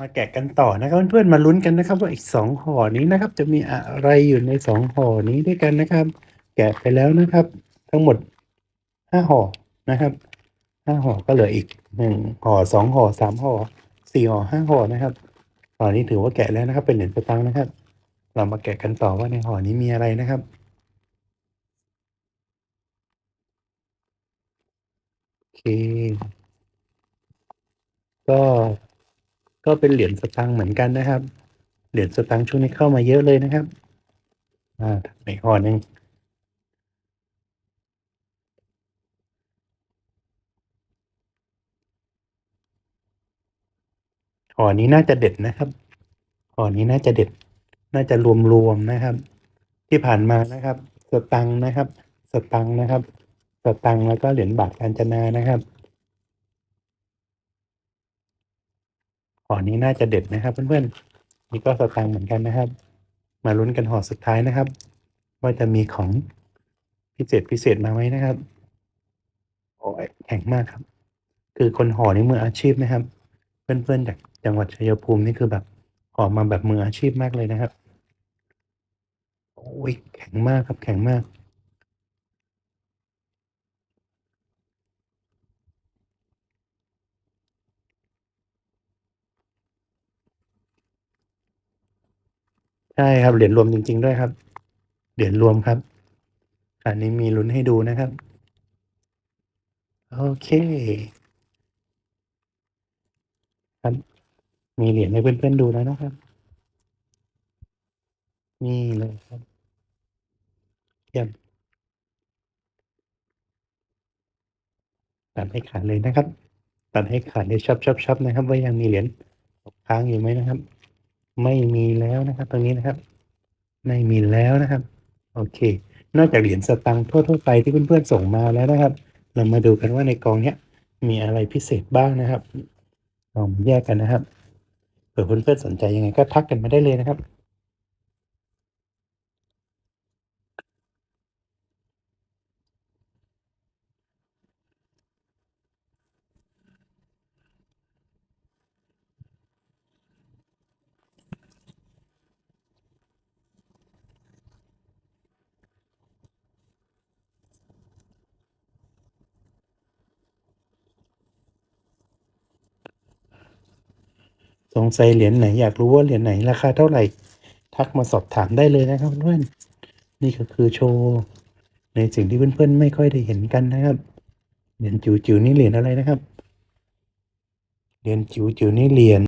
มาแกะกันต่อนะครับเพื่อนๆมาลุ้นกันนะครับ ว่าอีกสองห่อนี้นะครับ จะมีอะไรอยู่ในสองห่อนี้ด้วยกันนะครับ แกะไปแล้วนะครับ ทั้งหมดห้าห่อนะครับห้าห่อก็เหลืออีกหนึ่งห่อสองห่อสามห่อสี่ห่อห้าห่อนะครับห่อนี้ถือว่าแกะแล้วนะครับ เป็นเหรียญสตังค์นะครับ เรามาแกะกันต่อว่าในห่อนี้มีอะไรนะครับโอเคก็ ก็เป็นเหรียญสตังค์เหมือนกันนะครับ เหรียญสตังค์ช่วงนี้เข้ามาเยอะเลยนะครับ อ่าในห่อหนึ่งห่อนี้น่าจะเด็ดนะครับห่อนี้น่าจะเด็ด น่าจะรวมๆนะครับ ที่ผ่านมานะครับ สตังค์นะครับ สตังค์นะครับ สตังค์แล้วก็เหรียญบาทกาญจนานะครับ ห่อนี้น่าจะเด็ดนะครับเพื่อนๆนี่ก็สตังค์เหมือนกันนะครับ มาลุ้นกันห่อสุดท้ายนะครับ ว่าจะมีของพิเศษพิเศษมาไหมนะครับโอ้ยแข็งมากครับ คือคนห่อนี่มืออาชีพนะครับ เพื่อนๆจากจังหวัดชัยภูมินี่คือแบบห่อมาแบบมืออาชีพมากเลยนะครับโอ้ยแข็งมากครับแข็งมาก ใช่ครับ เหรียญรวมจริง ๆ ด้วยครับ เหรียญรวมครับ อันนี้มีลุ้นให้ดูนะครับ โอเค ครับ มีเหรียญให้เพื่อนๆดูแล้วนะครับ นี่เลยครับเยี่ยมตัดให้ขาดเลยนะครับ ตัดให้ขาดเลยชับชับชับนะครับ ว่ายังมีเหรียญตกค้างอยู่ไหมนะครับ ไม่มีแล้วนะครับ ตรงนี้นะครับ ไม่มีแล้วนะครับ โอเค นอกจากเหรียญสตังค์ทั่วๆไปที่เพื่อนๆส่งมาแล้วนะครับ เรามาดูกันว่าในกองเนี้ยมีอะไรพิเศษบ้างนะครับลองแยกกันนะครับเผื่อเพื่อนๆสนใจยังไงก็ทักกันมาได้เลยนะครับ สงสัยเหรียญไหนอยากรู้ว่าเหรียญไหนราคาเท่าไหร่ ทักมาสอบถามได้เลยนะครับเพื่อนนี่ก็คือโชว์ในสิ่งที่เพื่อนๆไม่ค่อยได้เห็นกันนะครับเหรียญจิ๋วๆนี่เหรียญอะไรนะครับเหรียญจิ๋วๆนี่เหรียญ